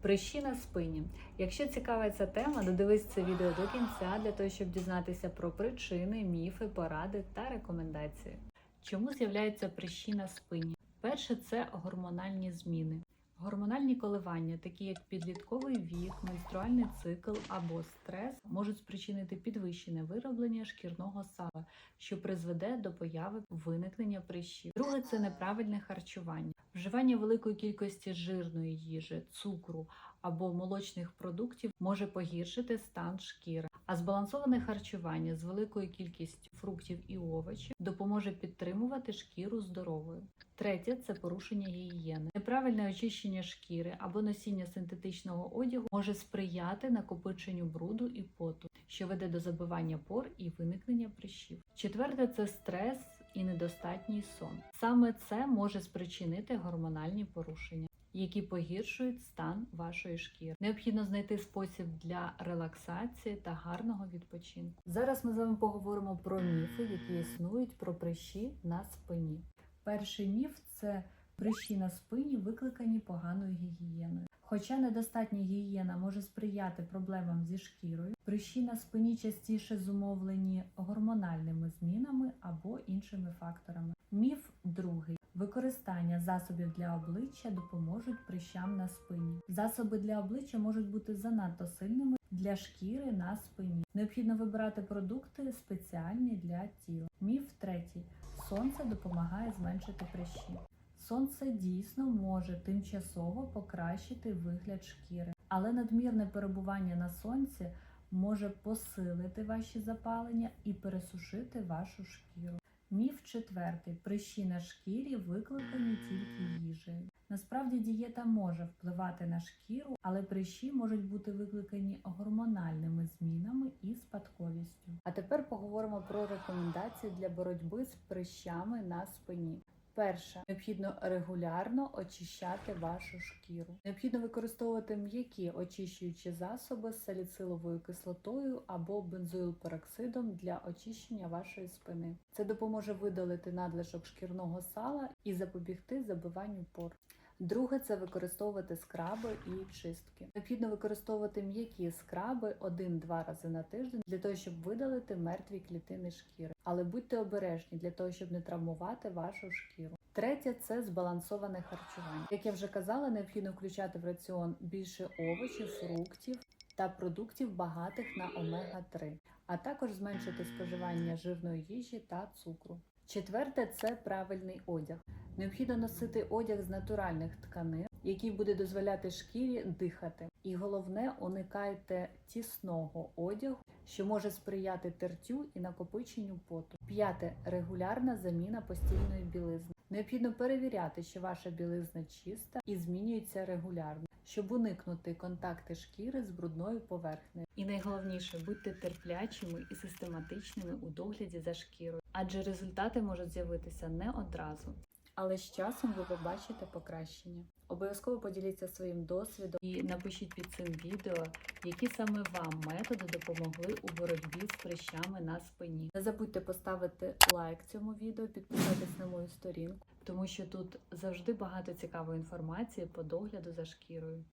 Прищі на спині. Якщо цікава ця тема, додивись це відео до кінця для того, щоб дізнатися про причини, міфи, поради та рекомендації. Чому з'являються прищі на спині? Перше це гормональні зміни. Гормональні коливання, такі як підлітковий вік, менструальний цикл або стрес, можуть спричинити підвищене вироблення шкірного сала, що призведе до появи виникнення прищів. Друге це неправильне харчування. Вживання великої кількості жирної їжі, цукру або молочних продуктів може погіршити стан шкіри. А збалансоване харчування з великою кількістю фруктів і овочів допоможе підтримувати шкіру здоровою. Третє це порушення гігієни. Неправильне очищення шкіри або носіння синтетичного одягу може сприяти накопиченню бруду і поту, що веде до забивання пор і виникнення прищів. Четверте це стрес і недостатній сон. Саме це може спричинити гормональні порушення. Які погіршують стан вашої шкіри. Необхідно знайти спосіб для релаксації та гарного відпочинку. Зараз ми з вами поговоримо про міфи, які існують про прищі на спині. Перший міф це прищі на спині, викликані поганою гігієною. Хоча недостатня гігієна може сприяти проблемам зі шкірою, прищі на спині частіше зумовлені гормональними змінами або іншими факторами. Міф другий. Використання засобів для обличчя допоможуть прищам на спині. Засоби для обличчя можуть бути занадто сильними для шкіри на спині. Необхідно вибирати продукти спеціальні для тіла. Міф третій. Сонце допомагає зменшити прищі. Сонце дійсно може тимчасово покращити вигляд шкіри, але надмірне перебування на сонці може посилити ваші запалення і пересушити вашу шкіру. Міф четвертий: прищі на шкірі викликані тільки їжею. Насправді дієта може впливати на шкіру, але прищі можуть бути викликані гормональними змінами і спадковістю. А тепер поговоримо про рекомендації для боротьби з прищами на спині. Перше, необхідно регулярно очищати вашу шкіру. Необхідно використовувати м'які очищуючі засоби з саліциловою кислотою або бензоїлпероксидом для очищення вашої спини. Це допоможе видалити надлишок шкірного сала і запобігти забиванню пор. Друге це використовувати скраби і чистки. Необхідно використовувати м'які скраби 1-2 рази на тиждень для того, щоб видалити мертві клітини шкіри. Але будьте обережні для того, щоб не травмувати вашу шкіру. Третє це збалансоване харчування. Як я вже казала, необхідно включати в раціон більше овочів, фруктів та продуктів багатих на омега-3, а також зменшити споживання жирної їжі та цукру. Четверте це правильний одяг. Необхідно носити одяг з натуральних тканин, який буде дозволяти шкірі дихати. І головне, уникайте тісного одягу, що може сприяти тертю і накопиченню поту. П'яте регулярна заміна постільної білизни. Необхідно перевіряти, що ваша білизна чиста і змінюється регулярно, щоб уникнути контакти шкіри з брудною поверхнею. І найголовніше будьте терплячими і систематичними у догляді за шкірою, адже результати можуть з'явитися не одразу. Але з часом ви побачите покращення. Обов'язково поділіться своїм досвідом і напишіть під цим відео, які саме вам методи допомогли у боротьбі з прищами на спині. Не забудьте поставити лайк цьому відео, підписатись на мою сторінку, тому що тут завжди багато цікавої інформації по догляду за шкірою.